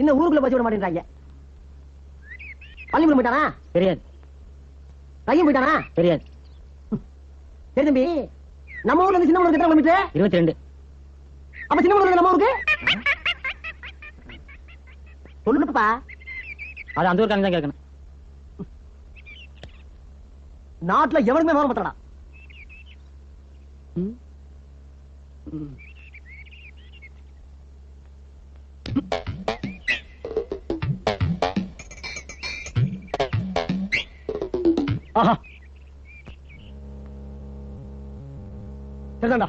இன்னும் ஊருக்குள்ள போச்சு விட மாட்டேன்றாங்க. பள்ளிக்கூடம் போயிட்டானா? தெரியாது. பையன் போயிட்டானா? தெரியாது. சரி தம்பி நம்ம ஊர்ல இருந்து சின்ன ஊருக்கு எத்தனை கிலோமீட்டர் இருபத்தி ரெண்டு அப்ப சின்ன ஊர்ல நம்ம ஊருக்கு? சொல்லுப்பா அது அந்த ஊருக்காரங்க தான் கேட்கணும். நாட்டுல எவனுமே வர மாட்டாடா ஆஹா சரிதான்டா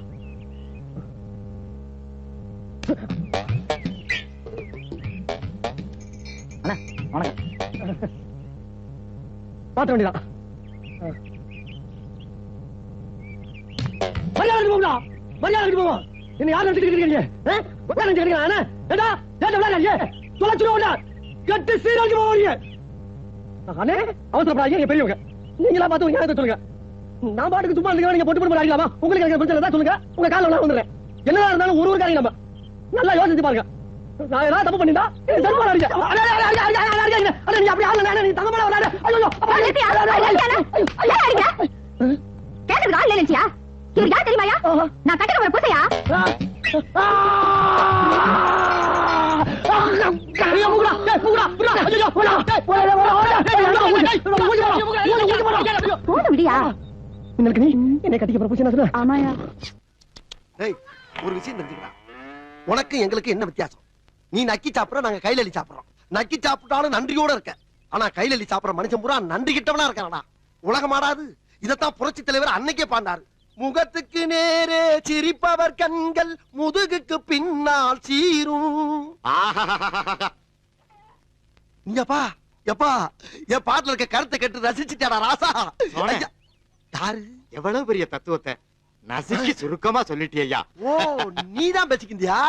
அண்ணா வணக்கம். பாத்த வேண்டியதான் மரியாதை போகுதா மரியாதை போவோம் என்ன யார் நினைச்சுட்டு இருக்கீங்க நினைச்சுட்டு இருக்கீங்க அண்ணா? ஏண்டா? ஏண்டா விளையாடுறீங்க தொலைச்சிருவோம்டா கட்டு சீரழிஞ்சு போவீங்க அண்ணே அவசரப்படாதீங்க பெரியவங்க. நீங்களா பார்த்து உங்க சொல்லுங்க. நான் பாட்டுக்கு சும்மா இருக்க நீங்க பொட்டு பொட்டு அடிக்கலாமா? உங்களுக்கு எனக்கு பிரச்சனை சொல்லுங்க. உங்க காலில் நான் வந்துடுறேன் என்னதான் இருந்தாலும் ஒரு ஒரு காரியம் நம்ம. நல்லா யோசிச்சு பாருங்க. நான் ஏதாவது தப்பு பண்ணிட்டா இன்னைக்கு நீ? என்னை கட்டிக்க போற பூச்சி என்ன சொல்ல ஆமாயா. டேய் ஒரு விஷயம் தெரிஞ்சுக்கடா. உனக்கு எங்களுக்கு என்ன வித்தியாசம்? நீ நக்கி சாப்பிடுற நாங்க கையில அள்ளி சாப்பிடுறோம். நக்கி சாப்பிட்டாலும் நன்றியோட இருக்க. ஆனா கையில அள்ளி சாப்பிடுற மனுஷன் பூரா நன்றி கிட்டவனா இருக்கானடா. உலகம் ஆடாது. இதத்தான் புரட்சி தலைவர் அன்னைக்கே பாண்டாரு முகத்துக்கு நேரே சிரிப்பவர் கண்கள் முதுகுக்கு பின்னால் சீரும். ஆஹாஹாஹாஹா. இங்கப்பா எப்பா என் பாட்டுல இருக்க கருத்தை கேட்டு ரசிச்சுட்டாடா ராசா. யாரு எவ்வளவு பெரிய தத்துவத்தை? நசுக்கி சுருக்கமா சொல்லிட்டியா ஓ நீதான் பேசிக்கிந்தியா?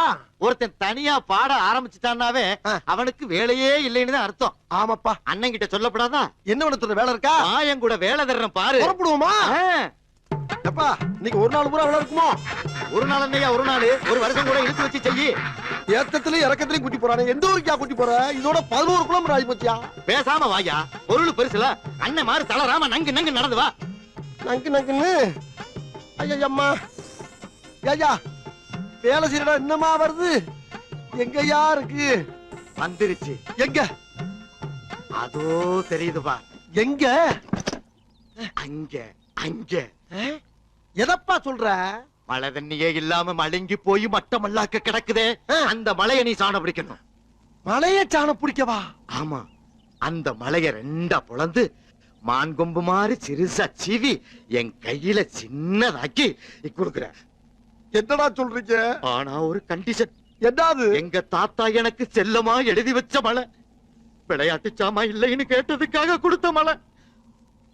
ஒருத்தன் தனியா பாட ஆரம்பிச்சுட்டான்னாவே. அவனுக்கு வேலையே இல்லைன்னு தான் அர்த்தம். ஆமாப்பா. அண்ணன் கிட்ட சொல்லப்படாதா? என்ன பண்ண வேலை இருக்கா என் கூட வேலை தர்றேன் பாரு. புறப்படுவோமா. எப்பா இன்னைக்கு ஒரு நாள் பூரா வேலை இருக்குமோ? ஒரு நாள் அண்ணையா ஒரு நாள்? ஒரு வருஷம் கூட இழுத்து வச்சு செய்யி. ஏத்தத்திலயும் இறக்கத்திலயும் கூட்டி போறானே. எந்த ஊருக்கா கூட்டி போற? இதோட பதினோரு கிலோமீட்டர் ஆகி போச்சியா பேசாம வாயா. பொருள் பெருசுல. அண்ணன் மாதிரி தளராம நங்கு நங்கு நடந்து வா. நங்கு நங்குன்னு. ஐயா அம்மா ஐயா வேலை செய்யறா என்னமா வருது? எங்கயா இருக்கு? வந்துருச்சு. எங்க? அதோ தெரியுது பா எங்க? அங்க அங்க. எதப்பா சொல்ற? மழை தண்ணியே இல்லாம மழுங்கி போய் மட்டமல்லாக்க கிடக்குதே. அந்த மலையை நீ சாண பிடிக்கணும். மலைய சாண பிடிக்கவா? ஆமா. அந்த மலைய ரெண்டா பொளந்து மான் கொம்பு மாதிரி சிறுசா சீவி என் கையில சின்னதாக்கி கொடுக்குறேன் என்னடா சொல்றீங்க? ஆனா ஒரு கண்டிஷன் என்னது? எங்க தாத்தா எனக்கு செல்லமா எழுதி வச்ச மலை. விளையாட்டு சாமா இல்லைன்னு கேட்டதுக்காக கொடுத்த மலை.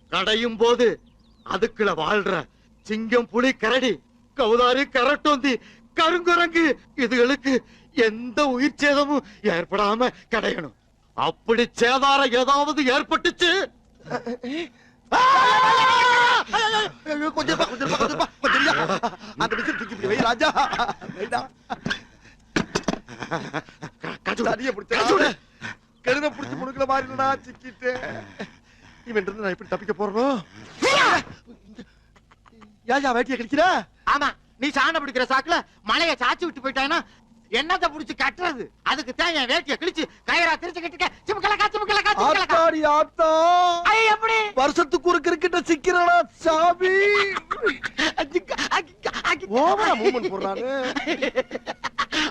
கடையும் போது அதுக்குள்ள வாழ்ற சிங்கம் புலி கரடி கவுதாரி கரட்டோந்தி கருங்குரங்கு இதுகளுக்கு எந்த உயிர் சேதமும் ஏற்படாம கடையணும். அப்படி சேதாரம் ஏதாவது ஏற்பட்டுச்சு? கொஞ்சம் கொஞ்சம் கொஞ்சம் கொஞ்சம். அந்த மிஷின் தூக்கி வை, ராஜா. வைடா. கஜுடு, தடியை பிடிச்சா. கழுதை பிடிச்சு முடுக்குற மாதிரி இல்லடா, சிக்கிட்டேன். இவன்ட்ட இருந்து நான் எப்படி தப்பிக்க போறணும் ஏயா வேட்டியை கழிக்கிற ஆமா நீ சாணம் பிடிக்கிற சாக்குல மலைய சாச்சி விட்டு போயிட்டானா என்னத்தை புடிச்சு கட்டுறது அதுக்கு தான் என் வேட்டிய கிழிச்சு கயிறா திரிச்சு கட்டிக்க சிமுக்கலக்கா சிமுக்கலக்கா சிமுக்கலக்கா ஆத்தாடி ஆத்தா வருஷத்துக்கு ஒரு கிரிக்கெட்ட சிக்கிறடா சாமி? ஓவரா மூமெண்ட் போடுறானு.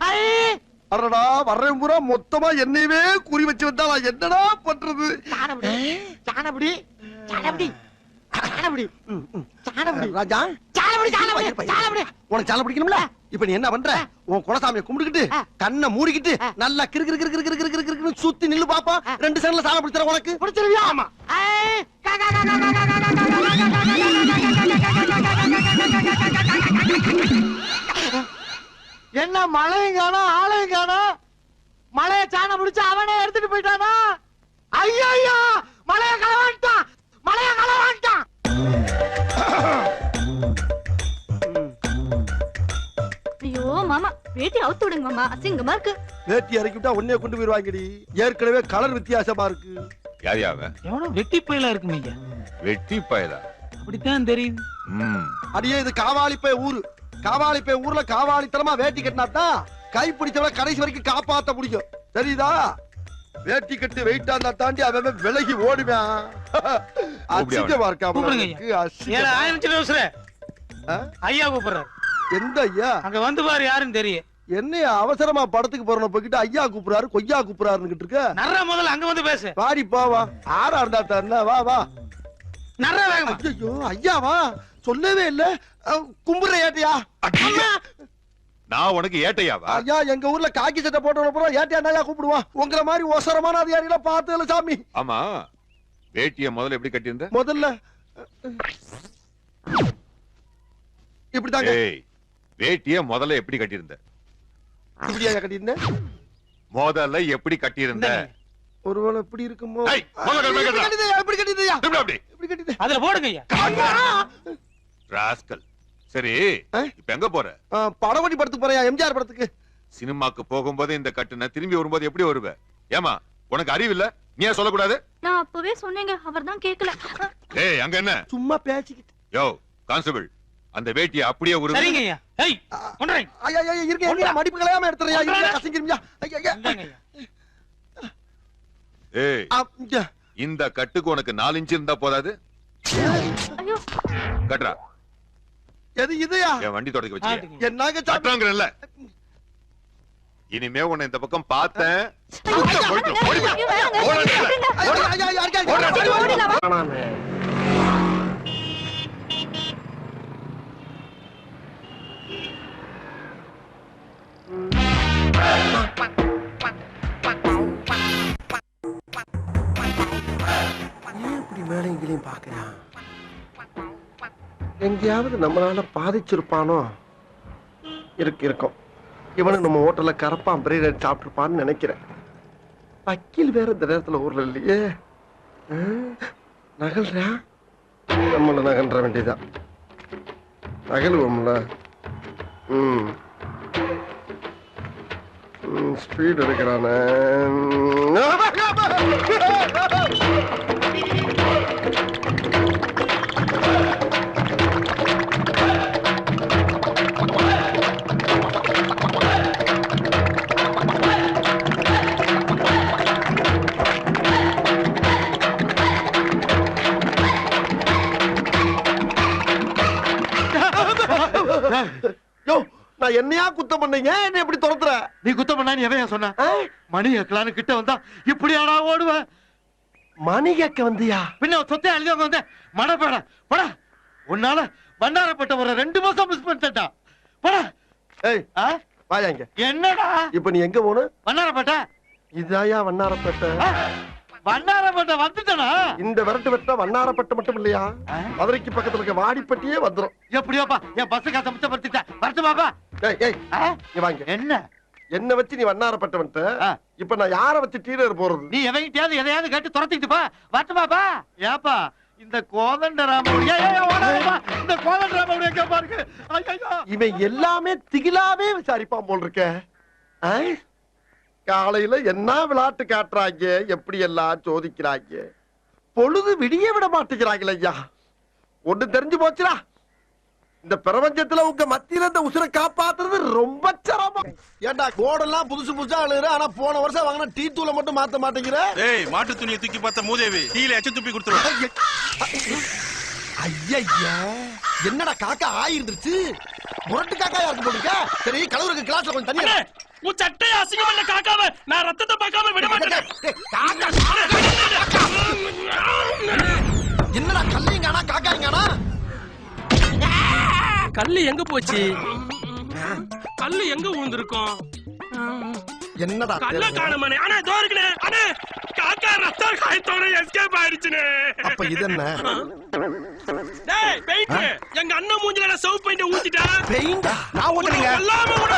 ஐ. அடடா வர்றேன் பூரா மொத்தமா என்னையவே குறி வச்சு வந்தா என்னடா பண்றது? சாணபடி சாணபடி சாணபடி சாணபடி ராஜா? சாணபடி சாணபடி சாணபடி. உனக்கு சாலை பிடிக்கணும்ல? இப்ப நீ என்ன பண்ற? உன் குலசாமியை கும்பிட்டுக்கிட்டு கண்ணை மூடிக்கிட்டு நல்லா கிறு கிறு கிறு கிறு கிறு கிறு கிறுன்னு சுத்தி நில்லு பாப்பா ரெண்டு செகண்ட்ல சாலை பிடிச்சற உனக்கு பிடிச்சிருவியா ஆமா என்ன மழையும் காணோம் ஆளையும் காணோம் மழைய சாணம் பிடிச்சு அவனே எடுத்துட்டு போயிட்டானா ஐயோ வேட்டி அவுத்து விடுங்க மாமா அசிங்கமா இருக்கு. வேட்டி இறக்கி விட்டா உன்னைய கொண்டு போயிருவாங்கடி. ஏற்கனவே கலர் வித்தியாசமா இருக்கு. யார் யாவன் எவனோ வெட்டி பயிலா இருக்குமே ஐயா வெட்டி பயலா? அப்படித்தான் தெரியுது. ம். அடியே இது காவாலிப்பை ஊரு. காவாலிப்பை ஊர்ல காவாலித்தனமா வேட்டி கட்டினாதான் கை பிடிச்சவன கடைசி வரைக்கும் காப்பாத்த முடியும். தெரியுதா? வேட்டி கட்டு வெயிட்டா இருந்தா தாண்டி அவன் விலகி ஓடுவான். அசிங்கமா ஆ? ஐயா கூப்பிடுறாரு. எந்த ஐயா? அங்க வந்து பாரு யாருன்னு தெரியும் என்னைய அவசரமா படத்துக்கு போறோம் போய்கிட்டு ஐயா கூப்பிடுறாரு கொய்யா கூப்பிடுறாருன்னு இருக்க? நர்ரா முதல்ல அங்க வந்து பேசு. வாடி போ வா. ஆறா இருந்தா தரல வா வா. நர்ரா வேகமா. ஐயோ ஐயாவா? சொல்லவே இல்ல. அஹ், கும்பிடுற ஏட்டையா. நான் உனக்கு ஏட்டையாவா? ஐயா எங்க ஊர்ல காக்கி சட்டை போட்டு போறோம் ஏட்டையா நாயா கூப்பிடுவான் உங்களை மாதிரி ஒசரமான அதிகாரிகளை பார்த்ததுல சாமி. ஆமா. வேட்டிய முதல்ல எப்படி கட்டியிருந்த? முதல்ல இப்படிதாங்க. ஏய் வேட்டிய முதல்ல எப்படி கட்டியிருந்த? இப்படியா கட்டியிருந்தேன் முதல்ல எப்படி கட்டியிருந்த. ஒருவேளை இப்படி இருக்குமோ. கட்டிதையா, கட்டிதே அதுல போடுங்க ராஸ்கல். சரி? இப்ப எங்க போற? படவடி படத்துக்கு போறியா எம்ஜிஆர் படத்துக்கு. சினிமாக்கு போகும்போது இந்த கட்டுன திரும்பி வரும்போது எப்படி வருவ? ஏமா உனக்கு அறிவு இல்ல? நீ ஏன் சொல்லக்கூடாது? நான் அப்பவே சொன்னேங்க அவர் தான் கேக்கல. ஏய் அங்க என்ன? சும்மா பேசிக்கிட்டு. யோ கான்ஸ்டபிள். அந்த வேட்டிய அப்படியே உருவு சரிங்க ஐயா ஏய் கொண்டுறேன் ஐயா ஐயா இருங்க இருங்க மடிப்பு கலையாம எடுத்துறியா இருங்க கசங்கிருமியா ஐயா ஐயா ஏய். இந்த கட்டுக்கு உனக்கு நாலு இன்ச்சு இருந்தா போதாது ஐயோ கட்டுறா எது இதுயா என் வண்டி தொடக்க வச்சு ஆட்டுங்க. என்னங்க சாமி கட்டுறாங்கல்ல இனிமே உன்னை இந்த பக்கம் பார்த்தேன் ஐயோ, போயிட்டு, போயிட்டு. வேணாங்க. ஓடாத. ஐயா, ஐயா, ஐயா, இருக்காங்க. மேலையும் எங்கேயாவது நம்மளால பாதிச்சிருப்பானோ? இருக்கு இருக்கும். இவனுக்கு நம்ம ஹோட்டல்ல கரப்பான் பிரியாணி சாப்பிட்டுருப்பான்னு நினைக்கிறேன். வக்கீல் வேற இந்த நேரத்தில் ஊர்ல இல்லையே. நகல்றா? நம்மள நகன்ற வேண்டியதான் நகலுவோம்ல ம். ஸ்பீட் எடுக்கிறானே. யோ நான் என்னையா குத்தம் பண்ணீங்க? என்ன எப்படி துரத்துற? நீ குத்தம் பண்ணா நீ எவன் சொன்ன? மணி எக்கலான்னு கிட்ட வந்தா இப்படி ஆடா ஓடுவ? மணி கேட்க வந்தியா? பின்ன சொத்தை எழுதியவங்க வந்து மடப்பட பட உன்னால வண்டாரப்பட்ட ஒரு ரெண்டு மாசம் மிஸ் பண்ணிட்டா பட. ஏய் வாயா இங்க. என்னடா? இப்ப நீ எங்க போகணும் வண்ணாரப்பட்ட இதாயா வண்ணாரப்பேட்டை? வண்ணாரப்பட்ட வந்துட்டனா? இந்த விரட்டு வெட்ட வண்ணாரப்பட்டு மட்டும் இல்லையா? மதுரைக்கு பக்கத்துல இருக்க வாடிப்பட்டியே வந்துரும். எப்படியோப்பா? என் பஸ் காசை மிச்சப்படுத்திட்டேன் வரட்டு பாப்பா ஏய் வாங்க. என்ன? என்ன வச்சு நீ வண்ணாரப்பட்ட வந்துட்ட. ஆ. இப்ப நான் யார வச்சு டீலர் போறது? நீ எவங்கிட்டயாவது எதையாவது கேட்டு துரத்திட்டு பா. வரட்டு பாப்பா ஏப்பா இந்த கோதண்டராம இந்த கோதண்டராம எங்க பாருங்க ஐயோ இவன் எல்லாமே திகிலாவே விசாரிப்பான் போல் இருக்க? காலையில என்ன விளையாட்டு காட்டுறாங்க? எப்படி எல்லாம் சோதிக்கிறாங்க? பொழுது விடிய விட மாட்டேங்கிறாங்களே ஐயா. ஒண்ணு தெரிஞ்சு போச்சுடா. இந்த பிரபஞ்சத்துல உங்க மத்தியில இந்த உசுரை காப்பாத்துறது ரொம்ப சிரமம். ஏண்டா கோடெல்லாம் புதுசு புதுசா அழுகுற? ஆனா போன வருஷம் வாங்கின டீ தூளை மட்டும் மாத்த மாட்டேங்கிற? ஏய் மாட்டு துணியை தூக்கி பார்த்த மூதேவி டீல எச்ச துப்பி கொடுத்துருவா. ஐயா என்னடா காக்கா ஆயிருந்துருச்சு? முரட்டு காக்கா இருக்கு போட்டுக்க சரி கலவருக்கு கிளாஸ்ல கொஞ்சம் தண்ணி. உன் சட்டையை அசிங்கம் பண்ண காக்காம? நான் ரத்தத்தை பார்க்காம விட மாட்டேன். என்னடா காக்காயும் காணா கல்லு எங்க போச்சு? கல்லு எங்க விழுந்திருக்கும் என்னடா கல்ல? காணுமானே. இதோ இருக்குனே அண்ணே காக்கா ரத்த காயத்தோட எஸ்கேப் ஆயிடுச்சுனே அப்ப இது என்ன? டேய் வெயிட் எங்க அண்ணன் மூஞ்சில நான் சவுப் பெயிண்ட் ஊத்திட்டா? பெயிண்ட் நான் ஓட்டுறீங்க எல்லாமே விட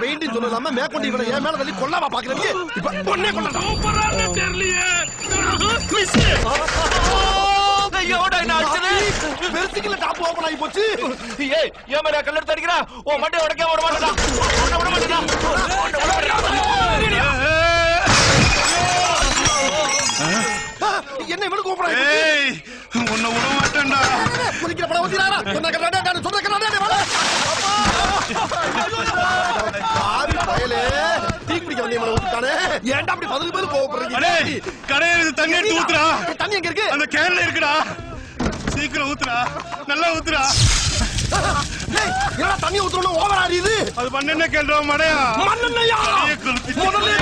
பெயிண்ட் சொல்லலாம மேற்கொண்டு இவனை என் மேல தள்ளி கொல்லாமா பாக்குறீங்க இப்ப பொண்ணே கொல்லா சூப்பரா தெரியலையே. மிஸ் ஐயோட என்ன டாப் ஓபன் ஆகி போச்சு. ஏய் ஏன் மேல கல்லெடுத்து அடிக்கிறா. உன் மண்டைய உடைக்க விட மாட்டேடா உன்னை விட மாட்டேடா உன்னை விட மாட்டேடா என்ன இவனு கூப்பிடுறாங்க ஏய் உன்னை விட மாட்டேன்டா. குதிக்கிற படம் கடாடா நான் சொன்ன கடாடா வாடா பாவி பயலே டீ குடிக்க வந்தே மேல ஊத்திட்டானே ஏன்டா அப்படி பதில் பதில் கோவப்படுறீங்க. கடையில தண்ணி எடுத்து ஊத்துறா தண்ணி எங்க இருக்கு? அந்த கேன்ல இருக்குடா. சீக்கிரம் ஊத்துறா நல்லா ஊத்துறா டேய், என்னடா தண்ணி ஊத்துறோம் ஓவர் ஆடிது அது பண்ண கேள்றா மடையா? மண்ணெண்ணையா? முதல்ல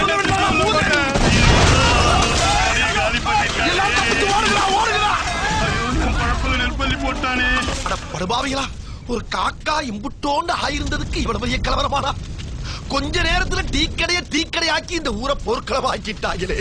போட்டானே. படுபாவிகளா ஒரு காக்கா இம்புட்டோண்டு ஆயிருந்ததுக்கு இவ்வளவு பெரிய கலவரமாடா. கொஞ்ச நேரத்துல டீ கடைய டீ கடையாக்கி இந்த ஊரை போர்க்களமாக்கிட்டாங்களே.